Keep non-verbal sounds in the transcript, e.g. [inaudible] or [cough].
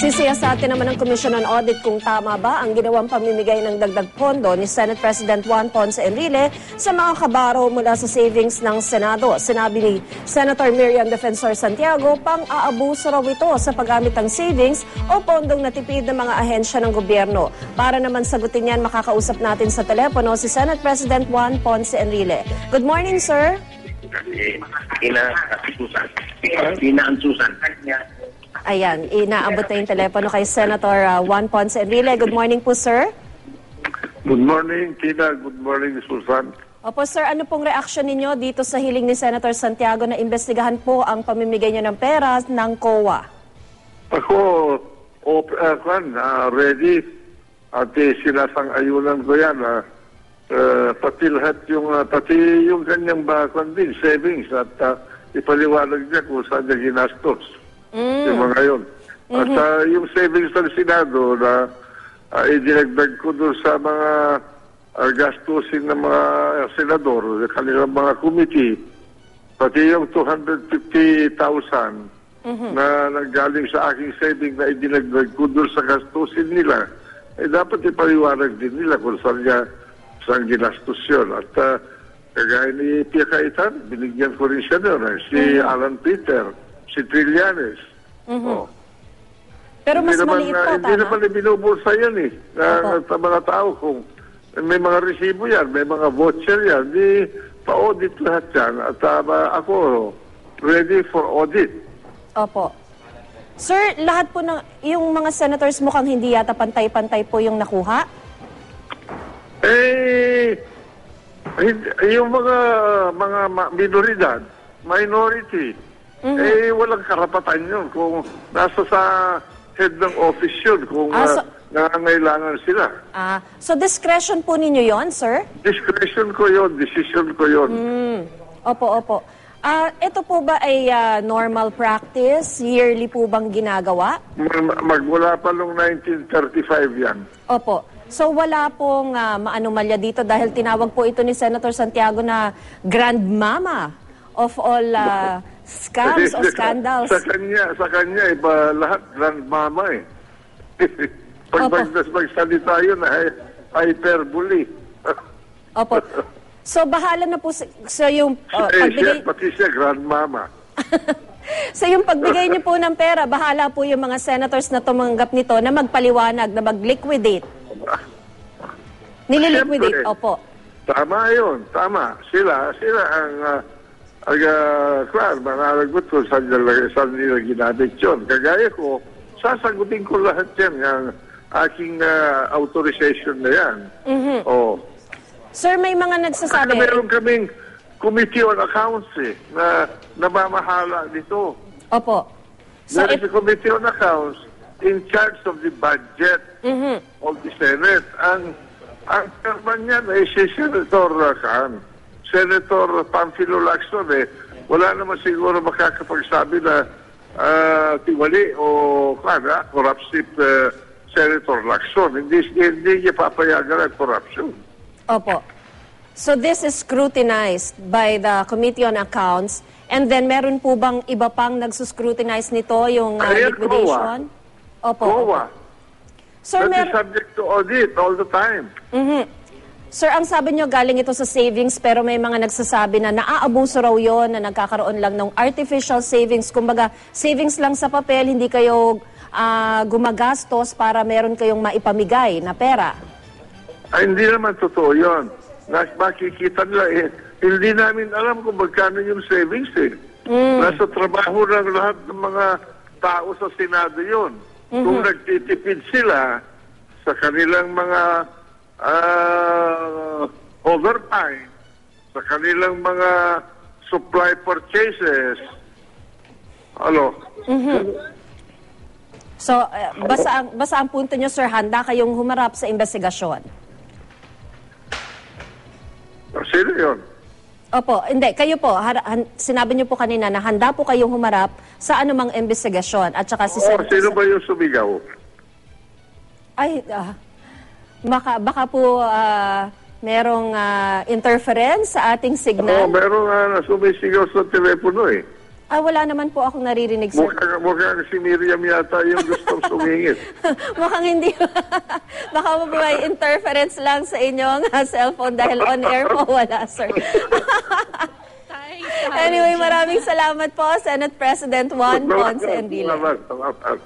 Sisiyasatin naman ng Commission on Audit kung tama ba ang ginawang pamimigay ng dagdag pondo ni Senate President Juan Ponce Enrile sa mga kabaro mula sa savings ng Senado. Sinabi ni Senator Miriam Defensor Santiago, pang-aabuso raw ito sa paggamit ng savings o pondong natipid ng mga ahensya ng gobyerno. Para naman sagutin yan, makakausap natin sa telepono si Senate President Juan Ponce Enrile. Good morning, sir. Ina Susan. Ina ang Susan. Ayan, inaabot na yung telepono kay Senator uh, Juan Ponce Enrile. Good morning po, sir. Good morning, Tina. Good morning, Susan. Opo, sir, ano pong reaksyon ninyo dito sa hiling ni Senator Santiago na imbestigahan po ang pamimigay niyo ng pera ng COA? Ako, op, uh, kwan, ah, ready at eh, sinasang-ayunan ko yan. ah. Eh, pati lahat yung, ah, pati yung kanyang bakwan din, savings at ah, ipaliwanag niya kung saan niya ginastos. Yung mga yun. At ah, yung savings ng Senado na uh, idinagdag ko doon sa mga ah, gastusin ng mga senador, kanilang mga committee, pati yung 250,000 na nanggaling sa aking saving na idinagdag ko doon sa gastusin nila, eh dapat ipaliwanag din nila kung saan niya saan ginastos yun. At ah, kagaya ni Pia Kaitan, binigyan ko rin siya doon. eh. Si Alan Peter, si Trillanes. Oh. Pero mas Hindi naman, maliit ah, po, Hindi naman tama? ibinubulsa yan eh. Na, sa mga tao kung may mga resibo yan, may mga voucher yan, di pa-audit lahat yan. At ah, ako, ready for audit. Opo. Sir, lahat po ng, yung mga senators mukhang hindi yata pantay-pantay po yung nakuha? Eh, yung mga mga minoridad, minority, Mhm. eh walang karapatan yun kung nasa sa head ng office yun kung Ah, ah, so- nangangailangan sila. Ah, so discretion po ninyo yon, sir? Discretion ko yun, decision ko yun. Hmm. Opo, opo. Ah, ito po ba ay ah, normal practice? Yearly po bang ginagawa? Mag- magmula pa noong 1935 yan. Opo. So wala pong ah, maanomalya dito dahil tinawag po ito ni Senator Santiago na grandmama of all ah, scams o scandals. Sa kanya, sa kanya, iba lahat grandmama eh. [laughs] Pag Opo. mag, magsalita yun, ay hyperbole. [laughs] Opo. So bahala na po sa, sa yung ah, eh, pagbigay siya, pati siya grandmama. [laughs] sa yung pagbigay niyo po ng pera, bahala po yung mga senators na tumanggap nito na magpaliwanag, na mag-liquidate. Nililiquidate, Siyempre. opo. Tama yun, tama. Sila, sila ang, uh, uh, mga lagot ko saan saan nila ginamit yun. Kagaya ko, sasagutin ko lahat yan, yung aking ah, authorization na yan. Mhm. Oh. Sir, may mga nagsasabi. meron kaming Committee on Accounts eh, na namamahala dito. Opo. So, There is a Committee on Accounts in charge of the budget Mhm. of the Senate. Ang ang chairman niyan ay si Senator uh, Khan. Senator Pamphilo Lacson eh. Wala naman siguro makakapagsabi na ah, tiwali o kan, ah, corruptive uh, Senator Lacson. Hindi, hindi niya papayagan ang corruption. Opo. So this is scrutinized by the Committee on Accounts and then meron po bang iba pang nagsuscrutinize nito yung uh, Ayan, liquidation? Opo. COA. Sir, That is subject to audit all the time. Mhm. Sir, ang sabi nyo galing ito sa savings pero may mga nagsasabi na naaabuso raw yon na nagkakaroon lang ng artificial savings. Kumbaga, savings lang sa papel, hindi kayo ah, gumagastos para meron kayong maipamigay na pera. Ay, hindi naman totoo yun. Nas, makikita nila eh. Hindi namin alam kung magkano yung savings eh. Nasa trabaho ng lahat ng mga tao sa Senado yun. Kung nagtitipid sila sa kanilang mga ah, overtime, sa kanilang mga supply purchases, ano, So, eh, basta, ang, basta ang punto nyo, sir, handa kayong humarap sa investigasyon. sino yun? Opo, hindi, kayo po, har- han- sinabi nyo po kanina na handa po kayong humarap sa anumang investigasyon at saka si O, Senator Oh, sino ba yung sumigaw? Ay, ah, baka, baka po ah, merong ah, interference sa ating Oo, signal. meron nga na sumisigaw sa telepono eh. Ah, wala naman po akong naririnig, sir. Mukhang, mukhang si Miriam yata yung gustong sumingit. [laughs] Mukhang hindi. [laughs] Baka po may interference lang sa inyong ah, cellphone dahil on air po [laughs] wala, sir. anyway, maraming salamat po, Senate President Juan Ponce Enrile. Salamat, salamat.